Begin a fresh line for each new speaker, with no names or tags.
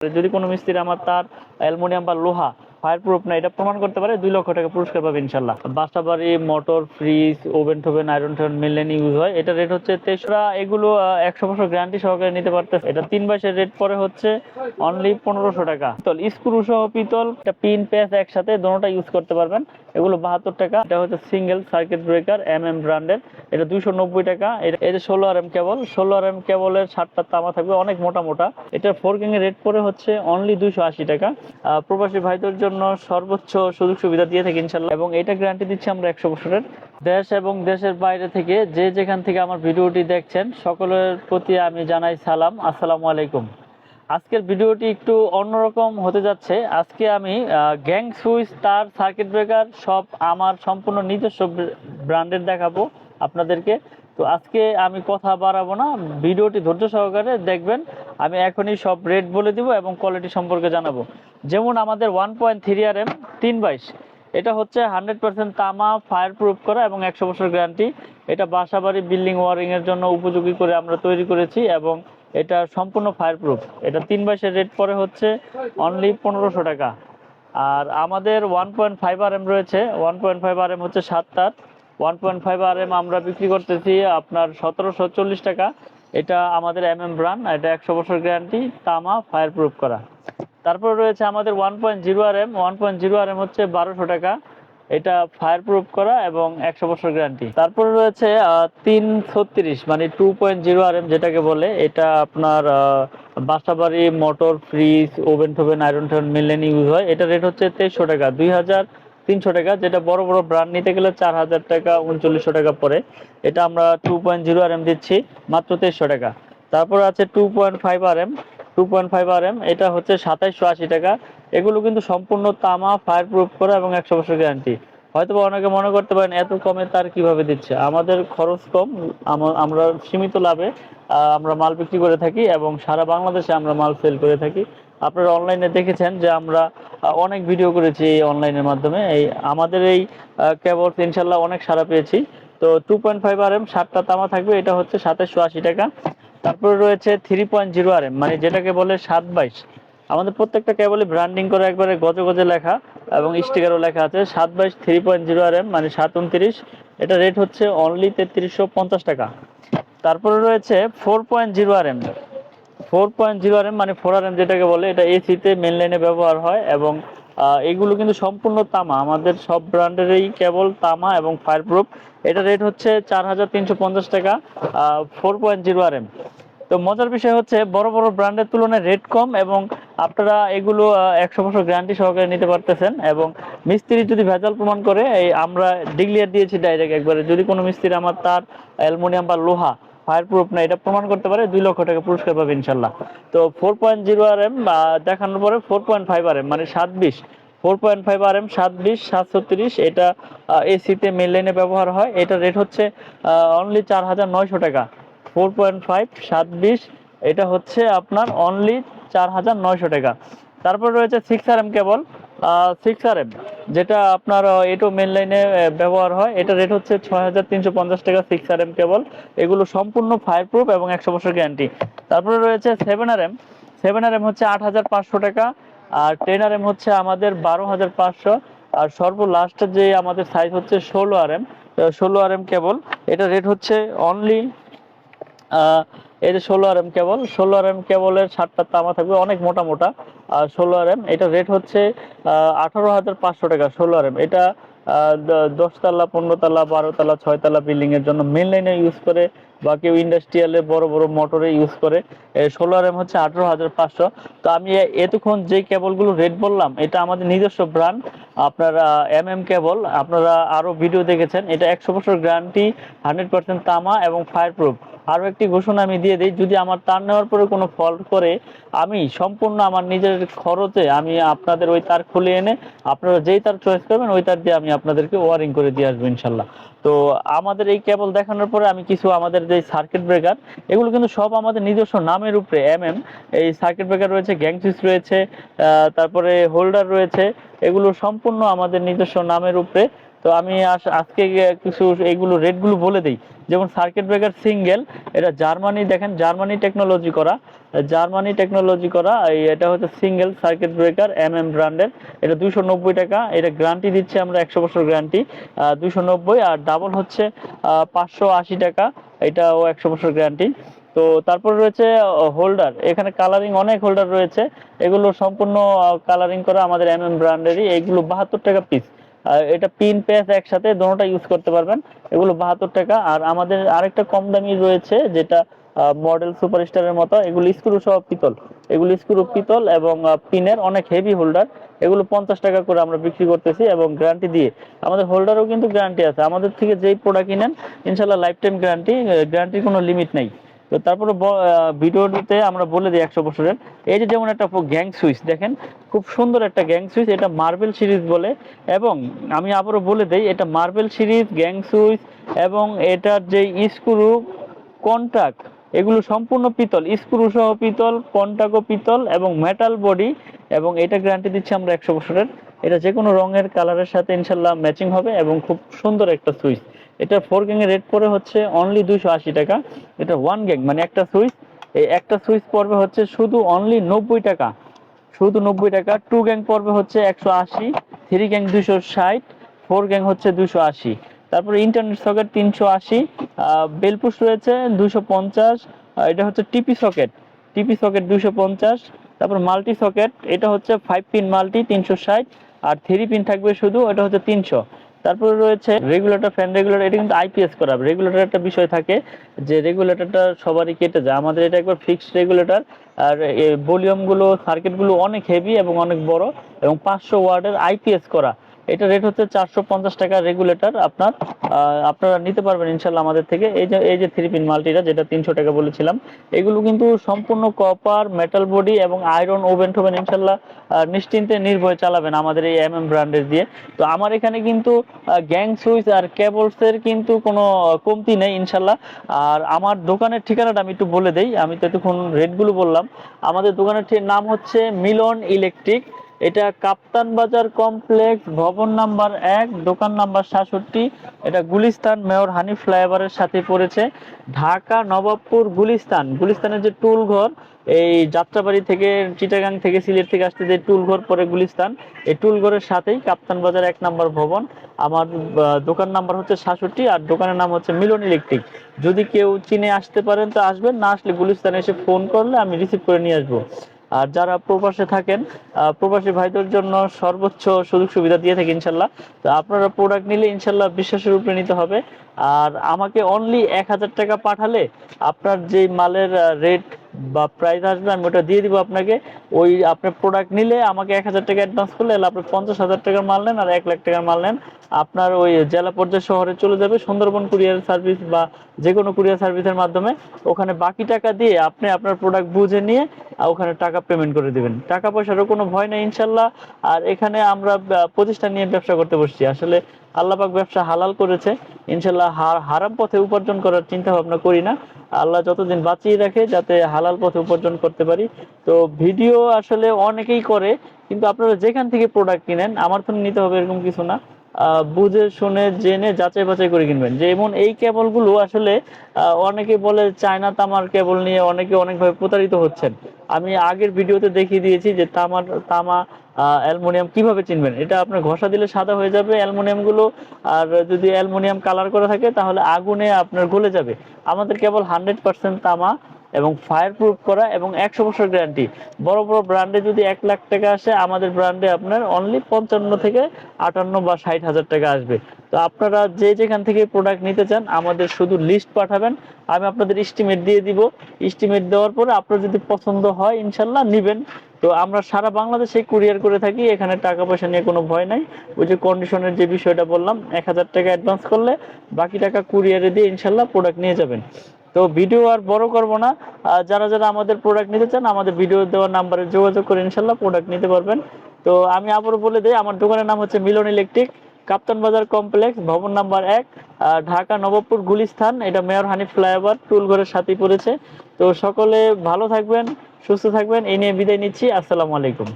যদি কোনো মিস্ত্রি আমার তার অ্যালমোনিয়াম বা লোহা ফায়ার প্রুফ না, এটা প্রমাণ করতে পারে দুই লক্ষ টাকা পুরস্কার পাবে ইনশাল্লাহ। বাসা বাড়ি মোটর ফ্রিজ ওভেন টোভেন আয়রন টোভেন মিললেন ইউজ হয়। এটা রেট হচ্ছে তেসরা এগুলো একশো বছর গ্যারান্টি সহকারে নিতে পারতেছে। এটা তিন মাসের রেট পরে হচ্ছে অনলি পনেরোশো টাকা। পিতল স্ক্রু সহ পিতল একটা পিন প্যাচ একসাথে দোনোটা ইউজ করতে পারবেন। এগুলো বাহাত্তর টাকা। এটা হচ্ছে single circuit breaker M M ব্র্যান্ডের এটা দুইশো নব্বই টাকা। এটা ষোলো আর এম কেবল ষোলো আর এম কেবলের ষাটটা তামা থাকবে, অনেক মোটা মোটা। এটা ফোর কিং এর রেট পরে হচ্ছে অনলি দুইশো আশি টাকা। প্রবাসী ভাইদের জন্য সর্বোচ্চ সুযোগ সুবিধা দিয়ে থাকি ইনশাল্লাহ এবং এটা গ্যারান্টি দিচ্ছি আমরা একশো বছরের। দেশ এবং দেশের বাইরে থেকে যে যেখান থেকে আমার ভিডিওটি দেখছেন, সকলের প্রতি আমি জানাই সালাম। আসসালামু আলাইকুম। আজকের ভিডিওটি একটু অন্যরকম হতে যাচ্ছে। আজকে আমি গ্যাং সুইচ তার সার্কিট ব্রেকার সব আমার সম্পূর্ণ নিজস্ব ব্র্যান্ডের দেখাবো আপনাদেরকে। তো আজকে আমি কথা বাড়াবো না, ভিডিওটি ধৈর্য সহকারে দেখবেন, আমি এখনই সব রেট বলে দিব এবং কোয়ালিটি সম্পর্কে জানাব। যেমন আমাদের one point three R M তিন বাইশ, এটা হচ্ছে হান্ড্রেড পার্সেন্ট তামা ফায়ার প্রুফ করা এবং একশো বছর গ্যারান্টি এটা বাসাবাড়ি বিল্ডিং ওয়ারিং এর জন্য উপযোগী করে আমরা তৈরি করেছি এবং এটা সম্পূর্ণ ফায়ার প্রুফ এটা তিন বাইশের রেট পরে হচ্ছে অনলি পনেরোশো টাকা। আর আমাদের one point five R M রয়েছে one point five R M হচ্ছে সাত তার one point five R M আমরা বিক্রি করতেছি আপনার সতেরোশো চল্লিশ টাকা। এটা আমাদের এম এম ব্রান্ড এটা একশো বছর গ্যারান্টি তামা ফায়ার প্রুফ করা। তারপর রয়েছে আমাদের one point zero R M one point zero R M হচ্ছে বারোশো টাকা। এটা ফায়ার প্রুফ করা এবং একশো বছর গ্যারান্টি তারপর রয়েছে তিন ছত্রিশ মানে two point zero R M যেটাকে বলে, এটা আপনার বাসাবাড়ি মোটর ফ্রিজ ওভেন টোভেন আয়রন টোভেন মিলেন ইউজ হয়। এটা রেট হচ্ছে তেইশশো টাকা, দুই হাজার তিনশো টাকা, যেটা বড় বড় ব্র্যান্ড নিতে গেলে চার হাজার টাকা, উনচল্লিশশো টাকা পরে এটা আমরা two point zero R M দিচ্ছি, মাত্র তেইশশো টাকা। তারপর আছে two point five R M two point five R M এটা হচ্ছে সাতাইশশো আশি টাকা। এগুলো কিন্তু সম্পূর্ণ তামা ফায়ার প্রুফ করা এবং একশো বছর গ্যারান্টি হয়তো অনেকে মনে করতে পারেন, এত কমে তার কীভাবে দিচ্ছে? আমাদের খরচ কম আমরা সীমিত লাভে আমরা মাল বিক্রি করে থাকি এবং সারা বাংলাদেশে আমরা মাল সেল করে থাকি। আপনারা অনলাইনে দেখেছেন যে আমরা অনেক ভিডিও করেছি এই অনলাইনের মাধ্যমে। এই আমাদের এই কেবল ইনশাল্লাহ অনেক সারা পেয়েছি। তো two point five R M সাতটা তামা থাকবে, এটা হচ্ছে সাতাশশো আশি টাকা। তারপরে রয়েছে three point zero R M মানে যেটাকে বলে সাত বাইশ। আমাদের প্রত্যেকটা কেবলই ব্র্যান্ডিং করে একবারে গজে গজে লেখা এবং স্টিকারও লেখা আছে। সাত বাইশ three point zero R M মানে সাত উনত্রিশ। এটা রেট হচ্ছে অনলি তেত্রিশশো পঞ্চাশ টাকা। তারপরে রয়েছে four point zero R M four point zero মানে ফোর আর এম যেটাকে বলে, এটা এসিতে মেন লাইনে ব্যবহার হয় এবং এগুলো কিন্তু সম্পূর্ণ তামা। আমাদের সব ব্র্যান্ডেরই কেবল তামা এবং ফায়ার প্রুফ এটা রেট হচ্ছে চার হাজার তিনশো পঞ্চাশ টাকা four point zero R M তো মজার বিষয় হচ্ছে, বড় বড় ব্র্যান্ডের তুলনায় রেট কম এবং আপনারা এগুলো একশো বছর গ্যারান্টি সহকারে নিতে পারতেছেন এবং মিস্ত্রি যদি ভেজাল প্রমাণ করে, এই আমরা ডিক্লিয়ার দিয়েছি ডাইরেক্ট একবারে। যদি কোনো মিস্ত্রি আমার তার অ্যালুমিনিয়াম বা লোহা ফায়ার প্রুফ না, এটা প্রমাণ করতে পারে দুই লক্ষ টাকা পুরস্কার পাবে ইনশাল্লাহ। তো four point zero R M দেখানোর পরে four point five R M মানে সাত বিশ four point five R M সাত বিশ সাতশো তিরিশ এটা এসিতে মেন লাইনে ব্যবহার হয়। এটা রেট হচ্ছে অনলি চার হাজার নয়শো টাকা। ফোর পয়েন্ট ফাইভ সাত বিশ এটা হচ্ছে আপনার অনলি চার হাজার নয়শো টাকা। তারপর রয়েছে six R M cable six আর যেটা আপনার এটো মেন লাইনে ব্যবহার হয়। এটা রেট হচ্ছে ছয় হাজার তিনশো পঞ্চাশ টাকা সিক্স আর এম কেবল এগুলো সম্পূর্ণ ফায়ার প্রুফ এবং একশো বছর গ্যারান্টি তারপরে রয়েছে seven R M seven R M হচ্ছে আট হাজার পাঁচশো টাকা, আর টেন আর এম হচ্ছে আমাদের বারো হাজার পাঁচশো। আর সর্ব লাস্টের যে আমাদের সাইজ হচ্ছে ষোলো আর এম ষোলো আর এম কেবল এটা রেট হচ্ছে অনলি এই যে ষোলো আর এম কেবল ষোলো আর এম কেবলের সাতটা তামা থাকবে অনেক মোটা মোটা। আর ষোলো আর এম এটা রেট হচ্ছে আঠারো হাজার পাঁচশো টাকা, ষোলো আর এম এটা দশতলা পনেরো তলা, বারো তলা, ছয় তলা বিল্ডিং এর জন্য মেন লাইনে ইউজ করে, বা কেউ ইন্ডাস্ট্রিয়ালে বড় বড় মোটরে ইউজ করে। ষোলো আর এম হচ্ছে আঠারো হাজার পাঁচশো। তো আমি এতক্ষণ যে কেবলগুলো রেট বললাম, এটা আমাদের নিজস্ব ব্র্যান্ড আপনারা এম এম কেবল আপনারা আরও ভিডিও দেখেছেন। এটা একশো বছর গ্যারান্টি হান্ড্রেড পার্সেন্ট তামা এবং ফায়ার প্রুফ আরও একটি ঘোষণা আমি দিয়ে দিই, যদি আমার তার নেওয়ার পরে কোনো ফল্ট করে, আমি সম্পূর্ণ আমার নিজের খরচে আমি আপনাদের ওই তার খুলে এনে, আপনারা যেই তার চয়েস করবেন, ওই তার দিয়ে আমি আপনাদেরকে ওয়ারিং করে দিয়ে আসব ইনশাল্লাহ। তো আমাদের এই কেবল দেখানোর পরে আমি কিছু আমাদের যে সার্কিট ব্রেকার এগুলো কিন্তু সব আমাদের নিজস্ব নামের উপরে এম এম এই সার্কিট ব্রেকার রয়েছে গ্যাং সুইচ রয়েছে তারপরে হোল্ডার রয়েছে, এগুলো সম্পূর্ণ আমাদের নিজস্ব নামের উপরে তো আমি আজকে কিছু এইগুলো রেটগুলো বলে দিই। যেমন সার্কিট ব্রেকার সিঙ্গেল, এটা জার্মানি, দেখেন জার্মানি টেকনোলজি করা। জার্মানি টেকনোলজি করা এটা হচ্ছে single circuit breaker M M ব্র্যান্ডের। এটা দুশো নব্বই টাকা, এটা গ্যারান্টি দিচ্ছে আমরা একশো বছর গ্যারান্টি দুশো নব্বই আর ডাবল হচ্ছে পাঁচশো আশি টাকা, এটাও একশো বছর গ্যারান্টি তো তারপর রয়েছে হোল্ডার এখানে কালারিং অনেক হোল্ডার রয়েছে। এগুলো সম্পূর্ণ কালারিং করা আমাদের এম এম ব্র্যান্ডেরই, এগুলো বাহাত্তর টাকা পিস এটা পিন প্যাচ একসাথে দোনোটা ইউজ করতে পারবেন। এগুলো বাহাত্তর টাকা। আর আমাদের আরেকটা কম দামি রয়েছে, যেটা মডেল সুপারস্টারের মতো। এগুলো স্ক্রু সহ পিতল। এগুলো স্ক্রু পিতল এবং পিনের অনেক হেভি হোল্ডার এগুলো পঞ্চাশ টাকা করে আমরা বিক্রি করতেছি এবং গ্যারান্টি দিয়ে। আমাদের হোল্ডারও কিন্তু গ্যারান্টি আছে। আমাদের থেকে যেই প্রোডাক্ট কিনেন, ইনশাল্লাহ লাইফ টাইম গ্যারান্টি গ্যারান্টির কোনো লিমিট নেই। তো তারপরে ভিডিওতে আমরা বলে দিই একশো বছরের। এই যে যেমন একটা গ্যাং সুইচ দেখেন, খুব সুন্দর একটা গ্যাং সুইচ এটা মার্বেল সিরিজ বলে, এবং আমি আবারও বলে দিই, এটা মার্বেল সিরিজ গ্যাং সুইচ এবং এটার যে স্ক্রু কন্টাক্ট এগুলো সম্পূর্ণ পিতল। স্ক্রু সহ পিতল কন্টাকও পিতল, এবং মেটাল বডি এবং এটা গ্যারান্টি দিচ্ছি আমরা একশো বছরের। এটা যে কোনো রঙের কালারের সাথে ইনশাল্লাহ ম্যাচিং হবে, এবং খুব সুন্দর একটা সুইচ এটা ফোর গ্যাং এর রেট পড়ে হচ্ছে অনলি দুইশো আশি টাকা। এটা ওয়ান গ্যাং মানে একটা সুইচ। এই একটা সুইচ পড়বে হচ্ছে শুধু অনলি নব্বই টাকা। শুধু নব্বই টাকা। টু গ্যাং পড়বে হচ্ছে একশো আশি থ্রি গ্যাং দুশো ষাট ফোর গ্যাং হচ্ছে দুশো আশি। তারপরে ইন্টারনেট সকেট তিনশো আশি বেলপুশ রয়েছে দুশো পঞ্চাশ এটা হচ্ছে টিপি সকেট টিপি সকেট দুশো পঞ্চাশ, তারপর মাল্টি সকেট এটা হচ্ছে ফাইভ পিন মাল্টি তিনশো ষাট, আর থ্রি পিন থাকবে শুধু, এটা হচ্ছে তিনশো। তারপরে রয়েছে রেগুলেটর ফ্যান রেগুলেটর এটা কিন্তু আইপিএস করা। রেগুলেটর একটা বিষয় থাকে যে রেগুলেটরটা সবারই কেটে যায়। আমাদের এটা একবার ফিক্সড রেগুলেটর আর ভলিউমগুলো সার্কিটগুলো অনেক হেভি এবং অনেক বড় এবং পাঁচশো ওয়ার্ডের আইপিএস করা। এটা রেট হচ্ছে চারশো পঞ্চাশ টাকা রেগুলেটর আপনার। আপনারা নিতে পারবেন ইনশাল্লাহ আমাদের থেকে। এই যে এই যে থ্রি পিন মাল্টিটা যেটা তিনশো টাকা বলেছিলাম, এগুলো কিন্তু সম্পূর্ণ কপার মেটাল বডি এবং আয়রন ওভেন টোভেন ইনশাল্লাহ নিশ্চিন্তে নির্ভয়ে চালাবেন আমাদের এই এম এম ব্র্যান্ডের দিয়ে। তো আমার এখানে কিন্তু গ্যাং সুইচ আর কেবলসের কিন্তু কোনো কমতি নেই ইনশাল্লাহ আর আমার দোকানের ঠিকানাটা আমি একটু বলে দেই। আমি তো এতক্ষণ রেটগুলো বললাম। আমাদের দোকানের নাম হচ্ছে মিলন ইলেকট্রিক। এটা কাপ্তান বাজার কমপ্লেক্স, ভবন নাম্বার এক, দোকান নাম্বার সাতষট্টি। এটা গুলিস্তান, মেয়র হানি ফ্লাইওভারের সাথে পড়েছে। ঢাকা, নবাবপুর, গুলিস্তান। গুলিস্তানের যে টুল ঘর, এই যাত্রাবাড়ি থেকে, চিটাগাং থেকে, সিলেট থেকে আসতে যে টুল ঘর পরে গুলিস্তান, এই টুল ঘরের সাথেই কাপ্তান বাজার এক নাম্বার ভবন। আমার দোকান নাম্বার হচ্ছে সাতষট্টি আর দোকানের নাম হচ্ছে মিলন ইলেকট্রিক। যদি কেউ চিনে আসতে পারেন তো আসবেন, না আসলে গুলিস্তানে এসে ফোন করলে আমি রিসিভ করে নিয়ে আসব। আর যারা প্রবাসে থাকেন প্রবাসী ভাইদের জন্য সর্বোচ্চ সুযোগ সুবিধা দিয়ে থাকি ইনশাল্লাহ। তো আপনারা প্রোডাক্ট নিলে ইনশাল্লাহ বিশ্বাসের উপরে নিতে হবে। আর আমাকে অনলি এক হাজার টাকা পাঠালে আপনার যে মালের রেট বা প্রাইস আসবে, আমি ওটা দিয়ে দিব আপনাকে। ওই আপনার প্রোডাক্ট নিলে আমাকে এক হাজার টাকা অ্যাডভান্স করলে আপনি পঞ্চাশ হাজার টাকার মাল নেন আর এক লাখ টাকার মাল নেন। আপনার ওই জেলা পর্যায়ে শহরে চলে যাবে সুন্দরবন কুরিয়ার সার্ভিস বা যে কোনো কুরিয়ার সার্ভিসের মাধ্যমে। ওখানে বাকি টাকা দিয়ে আপনি আপনার প্রোডাক্ট বুঝে নিয়ে ওখানে টাকা পেমেন্ট করে দিবেন। টাকা পয়সারও কোনো ভয় নেই, ইনশাল্লাহ। আর এখানে আমরা প্রতিষ্ঠান নিয়ে ব্যবসা করতে বসছি। আসলে আল্লাহ পাক ব্যবসা হালাল করেছে। ইনশাল্লাহ হার- হারাম পথে উপার্জন করার চিন্তা ভাবনা করি না। আল্লাহ যতদিন বাঁচিয়ে রাখে, যাতে হালাল পথে উপার্জন করতে পারি। তো ভিডিও আসলে অনেকেই করে, কিন্তু আপনারা যেখান থেকে প্রোডাক্ট কিনেন, আমার তো নিতে হবে এরকম কিছু না। বুঝে, শুনে, জেনে, যাচাই বাছাই করে কিনবেন। যেমন এই কেবলগুলো আসলে অনেকে বলে চায়না তামার কেবল নিয়ে অনেকে অনেকভাবে প্রতারিত হচ্ছেন। আমি আগের ভিডিওতে দেখিয়ে দিয়েছি যে তামার, তামা অ্যালুমিনিয়াম কীভাবে চিনবেন। এটা আপনার ঘষা দিলে সাদা হয়ে যাবে অ্যালুমিনিয়ামগুলো আর যদি অ্যালুমিনিয়াম কালার করা থাকে তাহলে আগুনে আপনার গলে যাবে। আমাদের কেবল হান্ড্রেড পার্সেন্ট তামা এবং ফায়ার প্রুফ করা এবং একশো বছর গ্যারান্টি বড় বড় ব্র্যান্ডে যদি এক লাখ টাকা আসে, আমাদের ব্র্যান্ডে আপনার অনলি পঞ্চান্ন থেকে আটান্ন বা ষাট হাজার টাকা আসবে। তো আপনারা যে যেখান থেকে প্রোডাক্ট নিতে চান, আমাদের শুধু লিস্ট পাঠাবেন। আমি আপনাদের এস্টিমেট দিয়ে দিব। এস্টিমেট দেওয়ার পরে আপনার যদি পছন্দ হয়, ইনশাল্লাহ নিবেন। তো আমরা সারা বাংলাদেশে কুরিয়ার করে থাকি, এখানে টাকা পয়সা নিয়ে কোনো ভয় নাই। ওই যে কন্ডিশনের যে বিষয়টা বললাম, এক হাজার টাকা অ্যাডভান্স করলে বাকি টাকা কুরিয়ারে দিয়ে ইনশাল্লাহ প্রোডাক্ট নিয়ে যাবেন। তো ভিডিও আর বড় করব না। যারা যারা আমাদের প্রোডাক্ট নিতে চান, আমাদের ভিডিও দেওয়ার নাম্বারে যোগাযোগ করে ইনশাল্লাহ প্রোডাক্ট নিতে পারবেন। তো আমি আবারও বলে দিই, আমার দোকানের নাম হচ্ছে মিলন ইলেকট্রিক, কাপ্তান বাজার কমপ্লেক্স, ভবন নাম্বার এক ঢাকা নবাবপুর গুলিস্থান। এটা মেয়র হানিফ ফ্লাইওভার টুলঘরের সাথেই পড়েছে। তো সকলে ভালো থাকবেন, সুস্থ থাকবেন, এই নিয়ে বিদায় নিচ্ছি। আসসালামু আলাইকুম।